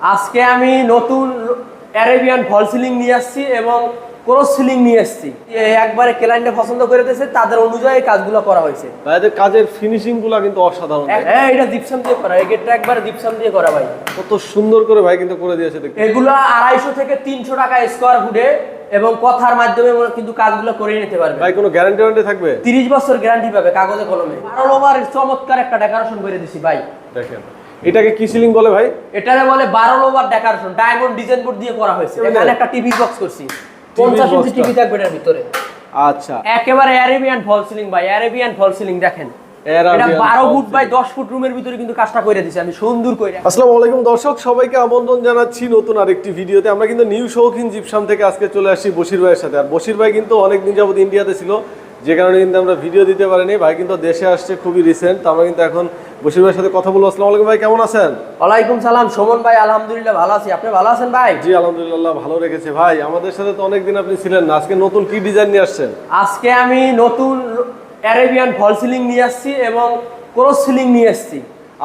আজকে আমি নতুন অ্যারেবিয়ান ফল সিলিং নিয়ে আসছি এবং ক্রস সিলিং নিয়ে আসছি একবারে ক্লায়েন্টে পছন্দ করে দিয়েছে তাদের অনুযায়ী কাজগুলো করা হয়েছে। ভাইদের কাজের ফিনিশিংগুলা কিন্তু অসাধারণ। হ্যাঁ এটা জিপসাম দিয়ে করা এই গেটটা একবারে জিপসাম দিয়ে করা ভাই। কত সুন্দর করে ভাই কিন্তু করে দিয়েছে দেখতে। এগুলো আড়াইশো থেকে তিনশো টাকা স্কোয়ার ফুটে এবং কথার মাধ্যমে কিন্তু কাজগুলো করে নিতে পারবে। ভাই কোনো গ্যারান্টি ওয়ারেন্টি থাকবে? তিরিশ বছর গ্যারান্টি পাবে কাগজে কলমে। অল ওভার চমৎকার একটা ডেকোরেশন করে দিছি ভাই। দেখেন। এটাকে কি সিলিং বলে ভাই? এটারে বলে বারো over decoration diamond design board দিয়ে করা হয়েছে। এখানে একটা টিভি বক্স করছি। পঞ্চাশ ইঞ্চি টিভি থাকবে এটার ভিতরে। আচ্ছা। একেবারে অ্যারেবিয়ান ফল সিলিং ভাই অ্যারেবিয়ান ফল সিলিং দেখেন। দর্শক সবাইকে আমন্ত্রণ জানাচ্ছি নতুন আরেকটি ভিডিওতে। আমরা কিন্তু নিউ শৌখিন জিপসাম থেকে আজকে চলে আসছি বশির ভাইয়ের সাথে। আর বশির ভাই কিন্তু অনেক দিন যাবত ইন্ডিয়াতে ছিল যে কারণে কিন্তু আমরা ভিডিও দিতে পারিনি। ভাই কিন্তু দেশে আসছে খুবই রিসেন্ট আমরা কিন্তু এখন বশির ভাইয়ের সাথে কথা বলব আসসালামু আলাইকুম ভাই কেমন আছেন? ওয়ালাইকুম সালাম সুমন ভাই আলহামদুলিল্লাহ ভালো আছি। আপনি ভালো আছেন ভাই? জি আলহামদুলিল্লাহ ভালো রেখেছে। ভাই আমাদের সাথে তো অনেকদিন আপনি ছিলেন না আজকে নতুন কি ডিজাইন নিয়ে আসছেন? আজকে আমি নতুন অ্যারেবিয়ান ফল সিলিং নিয়ে আসছি এবং ক্রস সিলিং নিয়ে আসছি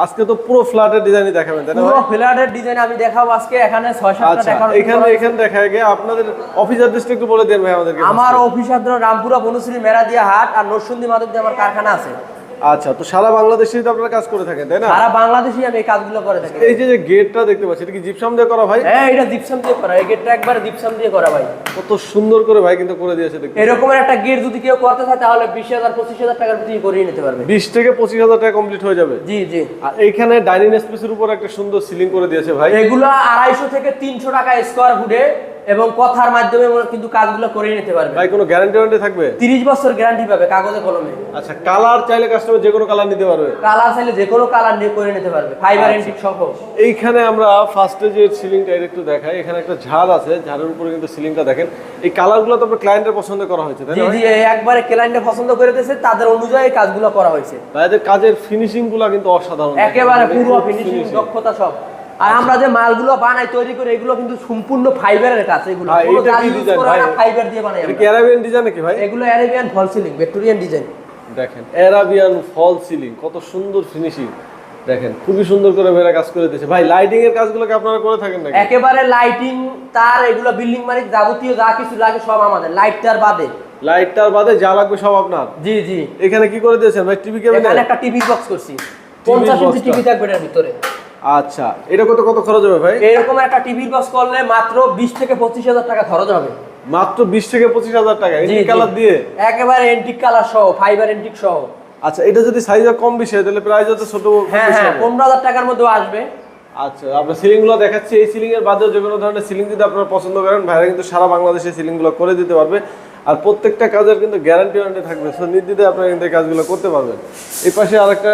আজকে তো পুরো ফ্ল্যাটের ডিজাইনই দেখাবেন তাই না পুরো ফ্ল্যাটের ডিজাইন আমি দেখাবো আজকে এখানে ছয় সাতটা আচ্ছা দেখার এখানে এখানে দেখা গিয়ে আপনাদের অফিস অ্যাড্রেসটা একটু বলে দেন ভাই আমাদেরকে আমার অফিস আদ্র রামপুরা বনশ্রী মেরাদিয়া হাট আর নরসিংদী মাধবদী আমার কারখানা আছে। আচ্ছা তো সারা বাংলাদেশে তো আপনারা কাজ করে থাকেন তাই না? সারা বাংলাদেশে আমি এই কাজগুলো করে থাকি। এই যে যে গেটটা দেখতে পাচ্ছি এটা কি জিপসাম দিয়ে করা ভাই? হ্যাঁ এটা জিপসাম দিয়ে করা। এই গেটটা একবার জিপসাম দিয়ে করা ভাই। কত সুন্দর করে ভাই কিন্তু করে দিয়েছে দেখতে। এরকমের একটা গেট যদি কেউ করতে চায় তাহলে বিশ হাজার পঁচিশ হাজার টাকার ভিতরে করিয়ে নিতে পারবে। বিশ থেকে পঁচিশ হাজার টাকা কমপ্লিট হয়ে যাবে। জি জি। আর এইখানে ডাইনিং স্পেসের উপর একটা সুন্দর সিলিং করে দিয়েছে ভাই। এগুলো আড়াইশো থেকে তিনশো টাকা স্কোয়ার ফুটে এবং কথার মাধ্যমে কিন্তু কাজগুলো করে নিতে পারবে। ভাই কোনো গ্যারান্টি ওয়ারেন্টি থাকবে? তিরিশ বছর গ্যারান্টি পাবে কাগজে কলমে। আচ্ছা কালার চাইলে কাস্টমার যে কোনো কালার নিতে পারবে। কালার চাইলে যে কোনো কালার নিয়ে করে নিতে পারবে ফাইবার এন্টিক সহ। এইখানে আমরা ফার্স্টে যে সিলিংটা একটু দেখাই। এখানে একটা ঝাড় আছে ঝাড়ের উপরে কিন্তু সিলিংটা দেখেন। এই কালারগুলো তো আপনার ক্লায়েন্টের পছন্দ করা হয়েছে তাই জি না ভাই? জি একবারে ক্লায়েন্টে পছন্দ করে দিয়েছে তাদের অনুযায়ী কাজগুলো করা হয়েছে। ভাইদের কাজের ফিনিশিংগুলা কিন্তু অসাধারণ। একেবারে পুরো ফিনিশিং দক্ষতা সব। আর আমরা যে মালগুলো বানাই তৈরি করে এগুলো কিন্তু সম্পূর্ণ ফাইবারের কাজ এগুলো। ফাইবার দিয়ে বানাই অ্যারাবিয়ান ডিজাইন নাকি ভাই? এগুলো Arabian fall ceiling Victorian design দেখেন অ্যারাবিয়ান ফল সিলিং কত সুন্দর ফিনিশিং দেখেন খুবই সুন্দর করে বেড়া কাজ করে দিয়েছে। ভাই লাইটিং এর কাজগুলো কি আপনারা করে থাকেন নাকি? একেবারে লাইটিং তার এগুলো বিল্ডিং মালিক যাবতীয় যা কিছু লাগে সব আমাদের। লাইট তার বাদে। লাইট লাইটটার বাদে যা লাগবে সব আপনার। জি জি। এখানে কি করে দিয়েছেন ভাই? টিভি এখানে কেবিনেট একটা টিভি বক্স করছি। পঞ্চাশ ইঞ্চি টিভি থাকবে এটার ভিতরে। আচ্ছা এটা কত কত খরচ হবে ভাই? এরকম একটা টিভি বক্স করলে মাত্র বিশ থেকে পঁচিশ হাজার টাকা খরচ হবে। মাত্র বিশ থেকে পঁচিশ হাজার টাকা এন্টিক কালার দিয়ে? একেবারে এন্টিক কালার সহ ফাইবার এন্টিক সহ। আচ্ছা এটা যদি সাইজ কম বেশি হয় তাহলে প্রাইস হচ্ছে ছোট হ্যাঁ হ্যাঁ। পনেরো হাজার টাকার মধ্যে আসবে। আচ্ছা আপনার সিলিংগুলো দেখাচ্ছি। এই সিলিং এর বাদেও যে কোনো ধরনের সিলিং যদি আপনারা পছন্দ করেন ভাইরা কিন্তু সারা বাংলাদেশে সিলিংগুলো করে দিতে পারবে। আর প্রত্যেকটা কাজের কিন্তু গ্যারান্টি ওয়ারেন্টি থাকবে। সো নির্দ্বিধায় আপনারা কিন্তু কাজগুলো করতে পারবেন। এই পাশে আরেকটা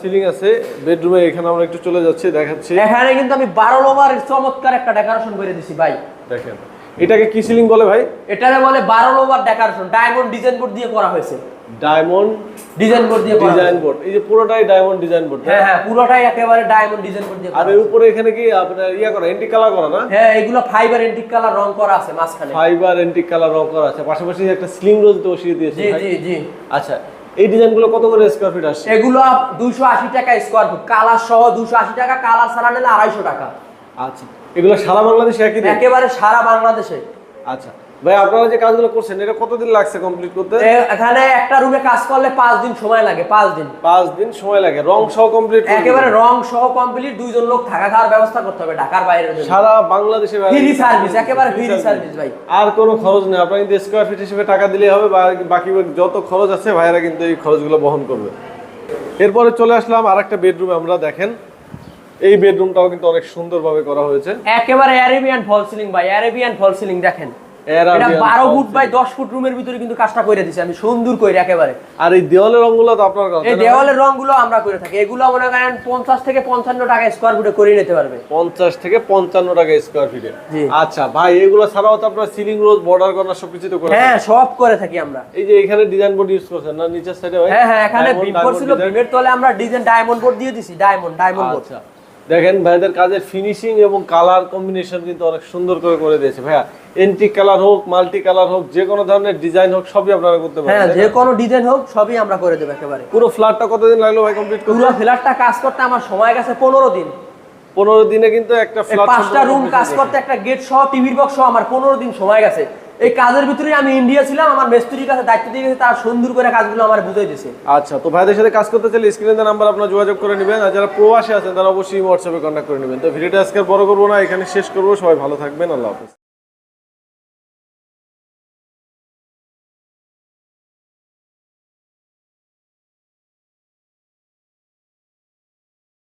সিলিং আছে। বেডরুমে এখানে আমরা একটু চলে যাচ্ছি দেখাচ্ছি। এখানে কিন্তু আমি বারো ওভার চমৎকার একটা ডেকোরেশন করে দিছি ভাই। দেখেন। এটাকে কি সিলিং বলে ভাই? এটারে বলে বারো over decoration diamond design board দিয়ে করা হয়েছে। ডায়মন্ড ডিজাইন বোর্ড দিয়ে ডিজাইন বোর্ড এই যে পুরোটাই ডায়মন্ড ডিজাইন বোর্ড হ্যাঁ হ্যাঁ পুরোটাই একেবারে ডায়মন্ড ডিজাইন বোর্ড দিয়ে আর এর উপরে এখানে কি আপনার ইয়া করা এন্টি কালার করা না? হ্যাঁ এগুলো ফাইবার এন্টিক কালার রং করা আছে মাঝখানে। ফাইবার এন্টি কালার রং করা আছে। পাশাপাশি একটা স্লিং রোজ বসিয়ে দিয়েছে জি জি জি। আচ্ছা এই ডিজাইনগুলো কত করে স্কোয়ার ফিট আসছে? এগুলো দুশো আশি টাকা স্কোয়ার ফুট কালার সহ দুশো আশি টাকা কালার ছাড়া নিলে আড়াইশো টাকা। আচ্ছা এগুলো সারা বাংলাদেশে একই একেবারে সারা বাংলাদেশে। আচ্ছা ভাই আপনারা যে কাজগুলো করছেন এটা কতদিন লাগছে কমপ্লিট করতে? এখানে একটা রুমে কাজ করলে পাঁচ দিন সময় লাগে পাঁচ দিন। পাঁচ দিন সময় লাগে রং সহ কমপ্লিট একেবারে রং সহ কমপ্লিট দুইজন লোক থাকা খাওয়ার ব্যবস্থা করতে হবে ঢাকার বাইরে সারা বাংলাদেশে ফ্রি সার্ভিস একেবারে ফ্রি সার্ভিস ভাই। আর কোনো খরচ নেই আপনারা কিন্তু স্কোয়ার ফিট হিসেবে টাকা দিলেই হবে বাকি যত খরচ আছে ভাইয়েরা কিন্তু এই খরচগুলো বহন করবে। এরপরে চলে আসলাম আর একটা বেডরুমে আমরা দেখেন। এই বেডরুমটাও কিন্তু অনেক সুন্দরভাবে করা হয়েছে। একেবারে অ্যারেবিয়ান ফল সিলিং ভাই অ্যারেবিয়ান ফল সিলিং দেখেন। এটা Arabian বারো fall ফুট বাই দশ ফুট রুমের ভিতরে কিন্তু কাজটা করে দিছি আমি সুন্দর করে একেবারে। আর এই দেওয়ালের রঙগুলো তো আপনার করা, এই দেওয়ালের রংগুলো আমরা করে থাকি। এগুলো মনে করেন পঞ্চাশ থেকে পঞ্চান্ন টাকা স্কোয়ার ফুটে করে নিতে পারবে। পঞ্চাশ থেকে পঞ্চান্ন টাকা স্কোয়ার ফিটে আচ্ছা ভাই এগুলো ছাড়াও তো আপনার সিলিং রোজ বর্ডার কর্নার সবকিছু তো করে হ্যাঁ সব করে থাকি আমরা। এই যে এখানে ডিজাইন বোর্ড ইউজ করছেন না নিচের সাইডে ভাই? হ্যাঁ হ্যাঁ এখানে বিম করছিল বিমের তলে আমরা ডিজাইন ডায়মন্ড বোর্ড দিয়ে দিছি ডায়মন্ড ডায়মন্ড বোর্ড আচ্ছা। দেখেন ভাইদের কাজের ফিনিশিং এবং কালার কম্বিনেশন কিন্তু অনেক সুন্দর করে করে দিয়েছে। ভাইয়া এন্টিক কালার হোক মাল্টি কালার হোক যে কোনো ধরনের ডিজাইন হোক সবই আপনারা করতে হ্যাঁ পারেন যে কোনো ডিজাইন হোক সবই আমরা করে দেবো একেবারে। পুরো ফ্ল্যাটটা কতদিন লাগল ভাই কমপ্লিট করতে? পুরো ফ্ল্যাটটা কাজ করতে আমার সময় গেছে পনেরো দিন। পনেরো দিনে কিন্তু একটা ফ্ল্যাট পাঁচটা রুম কাজ করতে একটা গেট সহ টিভির বক্স সহ আমার পনেরো দিন সময় গেছে। এই কাজের ভিতরে আমি ইন্ডিয়া ছিলাম, আমার মিস্ত্রির কাছে দায়িত্ব দিয়ে গেছে, তার সুন্দর করে কাজগুলো আমার বুঝে দিয়েছে। আচ্ছা তো ভাইদের সাথে কাজ করতে চাইলে স্ক্রিনে নাম্বার আপনার যোগাযোগ করে নেবেন, আর যারা প্রবাসী আছেন, তারা অবশ্যই হোয়াটসঅ্যাপে কন্ট্যাক্ট করে নেবেন। তো ভিডিওটা আজকে বড় করব না, এখানে শেষ করব, সবাই ভালো থাকবেন, আল্লাহ হাফেজ।